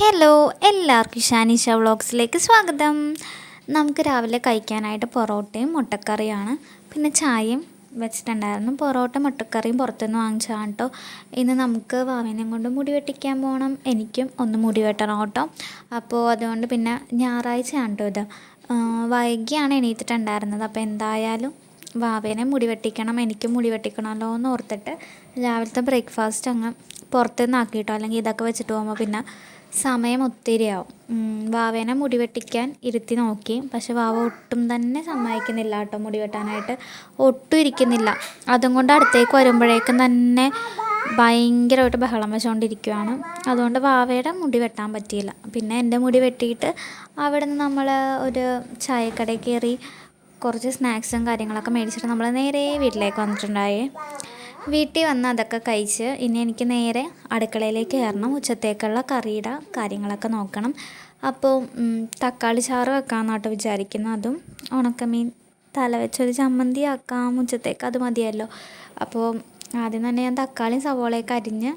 Hello എല്ലാവർക്കും ഷാനിഷ വ്ളോഗ്സിലേക്ക് സ്വാഗതം. നമുക്ക് രാവിലെ കഴിക്കാനായിട്ട് പൊറോട്ടയും മുട്ടക്കറിയാണ് പിന്നെ ചായയും വെച്ചിട്ടുണ്ടായിരുന്നു. പൊറോട്ട മുട്ടക്കറിയും പുറത്തുനിന്ന് വാങ്ങിച്ചതാണ് കേട്ടോ ഇന്ന് നമുക്ക് വാവിനെയും കൊണ്ട് മുടി വെട്ടിക്കാൻ പോകണം എനിക്കും ഒന്ന് മുടി വെട്ടണം കേട്ടോ അപ്പോൾ അതുകൊണ്ട് പിന്നെ ഞായറാഴ്ചയാണ് കേട്ടോ ഇത്. വൈകിയാണ് എണീറ്റിട്ടുണ്ടായിരുന്നത്. അപ്പോൾ എന്തായാലും വാവേനെ മുടി വെട്ടിക്കണം എനിക്കും മുടി വെട്ടിക്കണമല്ലോ എന്ന് ഓർത്തിട്ട് രാവിലത്തെ ബ്രേക്ക്ഫാസ്റ്റ് അങ്ങ് പുറത്തുനിന്ന് ആക്കിയിട്ടോ. അല്ലെങ്കിൽ ഇതൊക്കെ വെച്ചിട്ട് പോകുമ്പോൾ പിന്നെ സമയം ഒത്തിരിയാവും. വാവേനെ മുടി വെട്ടിക്കാൻ ഇരുത്തി നോക്കി. പക്ഷെ വാവ ഒട്ടും തന്നെ സമ്മതിക്കുന്നില്ല കേട്ടോ മുടി വെട്ടാനായിട്ട്. ഒട്ടും ഇരിക്കുന്നില്ല. അതും കൊണ്ട് അടുത്തേക്ക് വരുമ്പോഴേക്കും തന്നെ ഭയങ്കരമായിട്ട് ബഹളം വെച്ചുകൊണ്ടിരിക്കുകയാണ് അതുകൊണ്ട് വാവയുടെ മുടി വെട്ടാൻ പറ്റിയില്ല. പിന്നെ എന്റെ മുടി വെട്ടിയിട്ട് അവിടെ നിന്ന് നമ്മൾ ഒരു ചായക്കടയിൽ കയറി കുറച്ച് സ്നാക്സും കാര്യങ്ങളൊക്കെ മേടിച്ചിട്ട് നമ്മൾ നേരെ വീട്ടിലേക്ക് വന്നിട്ടുണ്ടായേ. വീട്ടിൽ വന്ന് അതൊക്കെ കഴിച്ച് ഇനി എനിക്ക് നേരെ അടുക്കളയിലേക്ക് കയറണം. ഉച്ചത്തേക്കുള്ള കറിയുടെ കാര്യങ്ങളൊക്കെ നോക്കണം. അപ്പോൾ തക്കാളി ചാറ് വെക്കാമെന്നാട്ടോ വിചാരിക്കുന്നു. അതും ഉണക്കമീൻ തല വെച്ചൊരു ചമ്മന്തി ആക്കാം. ഉച്ചത്തേക്ക് അത് മതിയല്ലോ. അപ്പോൾ ആദ്യം തന്നെ ഞാൻ തക്കാളിയും സവോളയൊക്കെ അരിഞ്ഞ്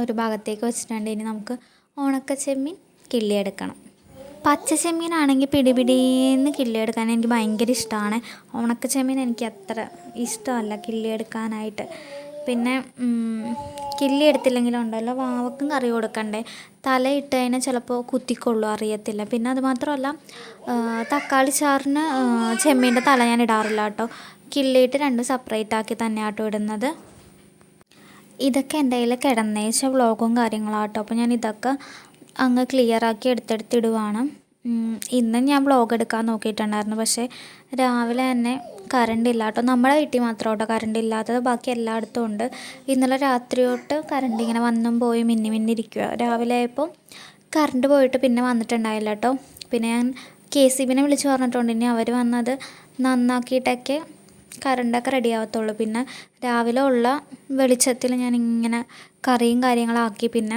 ഒരു ഭാഗത്തേക്ക് വെച്ചിട്ടുണ്ട്. ഇനി നമുക്ക് ഉണക്ക ചെമ്മീൻ കിള്ളിയെടുക്കണം. പച്ച ചെമ്മീനാണെങ്കിൽ പിടി പിടിയെന്ന് കിള്ളിയെടുക്കാൻ എനിക്ക് ഭയങ്കര ഇഷ്ടമാണ് ഉണക്ക ചെമ്മീൻ എനിക്ക് അത്ര ഇഷ്ടമല്ല കിള്ളിയെടുക്കാനായിട്ട്. പിന്നെ കിള്ളി എടുത്തില്ലെങ്കിലുണ്ടല്ലോ വാവക്കും കറി കൊടുക്കണ്ടേ. തലയിട്ട് അതിനെ ചിലപ്പോൾ കുത്തിക്കൊള്ളു അറിയത്തില്ല. പിന്നെ അതുമാത്രമല്ല തക്കാളി ചാറിന് ചെമ്മീന്റെ തല ഞാൻ ഇടാറില്ല കേട്ടോ. കിള്ളിയിട്ട് രണ്ടും സെപ്പറേറ്റ് ആക്കി തന്നെ ആട്ടോ ഇടുന്നത്. ഇതൊക്കെ എന്റെ കയ്യിൽ കിടന്നേച്ച വ്ളോഗും കാര്യങ്ങളാട്ടോ അപ്പോൾ ഞാൻ ഇതൊക്കെ അങ്ങ് ക്ലിയർ ആക്കി എടുത്തെടുത്തിടുവാണ്. ഇന്ന് ഞാൻ ബ്ലോഗ് എടുക്കാൻ നോക്കിയിട്ടുണ്ടായിരുന്നു. പക്ഷേ രാവിലെ തന്നെ കറണ്ട് ഇല്ല കേട്ടോ. നമ്മുടെ വീട്ടിൽ മാത്രം കേട്ടോ കറണ്ട് ഇല്ലാത്തത്. ബാക്കി എല്ലായിടത്തും ഉണ്ട്. ഇന്നലെ രാത്രി തൊട്ട് കറണ്ട് ഇങ്ങനെ വന്നും പോയി മിന്നി മിന്നിരിക്കുക രാവിലെ ആയപ്പോൾ കറണ്ട് പോയിട്ട് പിന്നെ വന്നിട്ടുണ്ടായില്ല കേട്ടോ. പിന്നെ ഞാൻ കെ സി ബിനെ വിളിച്ച് പറഞ്ഞിട്ടുണ്ട്. ഇനി അവർ വന്നത് നന്നാക്കിയിട്ടൊക്കെ കറണ്ടൊക്കെ റെഡി ആവത്തുള്ളൂ പിന്നെ രാവിലെ ഉള്ള വെളിച്ചത്തിൽ ഞാൻ ഇങ്ങനെ കറിയും കാര്യങ്ങളാക്കി. പിന്നെ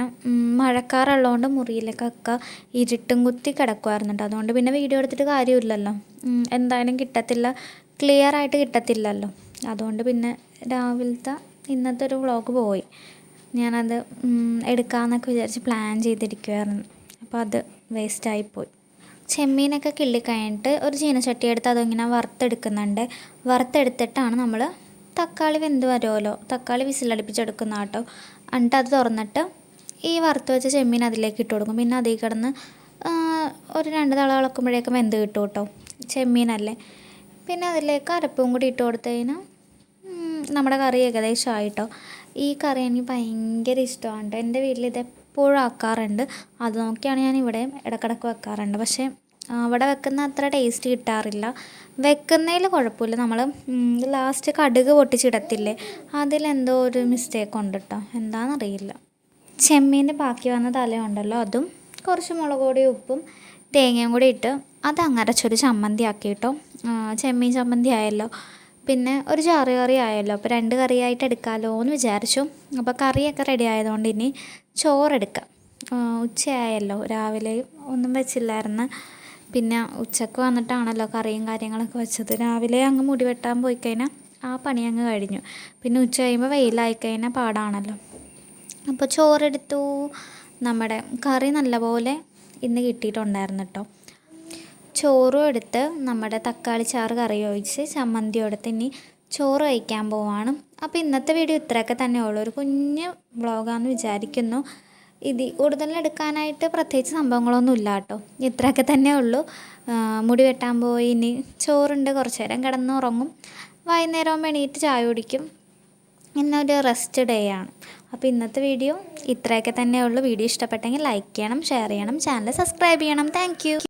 മഴക്കാറുള്ളതുകൊണ്ട് മുറിയിലേക്കൊക്കെ ഇരുട്ടും കുത്തി കിടക്കുമായിരുന്നുണ്ട് അതുകൊണ്ട് പിന്നെ വീഡിയോ എടുത്തിട്ട് കാര്യമില്ലല്ലോ. എന്തായാലും കിട്ടത്തില്ല. ക്ലിയർ ആയിട്ട് കിട്ടത്തില്ലല്ലോ. അതുകൊണ്ട് പിന്നെ രാവിലത്തെ ഇന്നത്തെ ഒരു വ്ളോഗ് പോയി. ഞാനത് എടുക്കാമെന്നൊക്കെ വിചാരിച്ച് പ്ലാൻ ചെയ്തിരിക്കുമായിരുന്നു അപ്പോൾ അത് വേസ്റ്റായിപ്പോയി ചെമ്മീനൊക്കെ കിള്ളിക്കഴിഞ്ഞിട്ട് ഒരു ചീനച്ചട്ടി എടുത്ത് അതിങ്ങനെ വറുത്തെടുക്കുന്നുണ്ട്. വറുത്തെടുത്തിട്ടാണ് നമ്മൾ തക്കാളി വെന്ത് വരുമല്ലോ. തക്കാളി വിസിലടിപ്പിച്ചെടുക്കുന്ന കേട്ടോ. എന്നിട്ട് അത് തുറന്നിട്ട് ഈ വറുത്ത് വെച്ച ചെമ്മീൻ അതിലേക്ക് ഇട്ട് കൊടുക്കും. പിന്നെ അതിൽ കിടന്ന് ഒരു രണ്ട് തള ഇളക്കുമ്പോഴേക്കും വെന്ത് കിട്ടും കേട്ടോ ചെമ്മീനല്ലേ. പിന്നെ അതിലേക്ക് അരപ്പും കൂടി ഇട്ട് കൊടുത്തു കഴിഞ്ഞാൽ നമ്മുടെ കറി ഏകദേശം ആയിട്ടോ ഈ കറി എനിക്ക് ഭയങ്കര ഇഷ്ടമാണ് കേട്ടോ. എന്റെ വീട്ടിൽ ഇത് എപ്പോഴും ആക്കാറുണ്ട്. അത് നോക്കിയാണ് ഞാൻ ഇവിടെ ഇടക്കിടക്ക് വെക്കാറുണ്ട്. പക്ഷേ അവിടെ വെക്കുന്ന അത്ര ടേസ്റ്റ് കിട്ടാറില്ല. വെക്കുന്നതിൽ കുഴപ്പമില്ല. നമ്മൾ ലാസ്റ്റ് കടുക് പൊട്ടിച്ചിടത്തില്ലേ അതിലെന്തോ ഒരു മിസ്റ്റേക്ക് ഉണ്ട് കേട്ടോ എന്താണെന്നറിയില്ല ചെമ്മീന്റെ ബാക്കി വന്ന തലയുണ്ടല്ലോ അതും കുറച്ച് മുളക് പൊടി ഉപ്പും തേങ്ങയും കൂടി ഇട്ട് അത് അങ്ങരച്ചൊരു ചമ്മന്തി ആക്കി കേട്ടോ ചെമ്മീൻ ചമ്മന്തി ആയല്ലോ. പിന്നെ ഒരു ചാറ് കറി ആയല്ലോ അപ്പോൾ രണ്ട് കറിയായിട്ട് എടുക്കാമല്ലോ എന്ന് വിചാരിച്ചു. അപ്പോൾ കറിയൊക്കെ റെഡി ആയതുകൊണ്ട് ഇനി ചോറെടുക്കാം. ഉച്ചയായല്ലോ. രാവിലെ ഒന്നും വെച്ചില്ലായിരുന്നു. പിന്നെ ഉച്ചയ്ക്ക് വന്നിട്ടാണല്ലോ കറിയും കാര്യങ്ങളൊക്കെ വെച്ചത്. രാവിലെ അങ്ങ് മുടി വെട്ടാൻ പോയി കഴിഞ്ഞാൽ ആ പണി അങ്ങ് കഴിഞ്ഞു. പിന്നെ ഉച്ച കഴിയുമ്പോൾ വെയിലായി കഴിഞ്ഞാൽ പാടാണല്ലോ. അപ്പോൾ ചോറെടുത്തു. നമ്മുടെ കറി നല്ലപോലെ ഇന്ന് കിട്ടിയിട്ടുണ്ടായിരുന്നു കേട്ടോ ചോറും എടുത്ത് നമ്മുടെ തക്കാളി ചാറ് കറി ഒഴിച്ച് ചമ്മന്തി എടുത്ത് ഇനി ചോറ് കഴിക്കാൻ പോവാണ്. അപ്പോൾ ഇന്നത്തെ വീഡിയോ ഇത്രയൊക്കെ തന്നെ ഉള്ളൂ. ഒരു കുഞ്ഞ് വ്ളോഗാണെന്ന് വിചാരിക്കുന്നു. ഇത് കൂടുതൽ എടുക്കാനായിട്ട് പ്രത്യേകിച്ച് സംഭവങ്ങളൊന്നും ഇല്ല കേട്ടോ. ഇത്രയൊക്കെ തന്നെ ഉള്ളൂ. മുടി വെട്ടാൻ പോയി. ഇനി ചോറുണ്ട്. കുറച്ച് നേരം കിടന്ന് ഉറങ്ങും വൈകുന്നേരം എണീറ്റ് ചായ കുടിക്കും. ഇന്നൊരു റെസ്റ്റ് ഡേ ആണ്. അപ്പോൾ ഇന്നത്തെ വീഡിയോ ഇത്രയൊക്കെ തന്നെ ഉള്ളൂ. വീഡിയോ ഇഷ്ടപ്പെട്ടെങ്കിൽ ലൈക്ക് ചെയ്യണം ഷെയർ ചെയ്യണം ചാനൽ സബ്സ്ക്രൈബ് ചെയ്യണം. താങ്ക്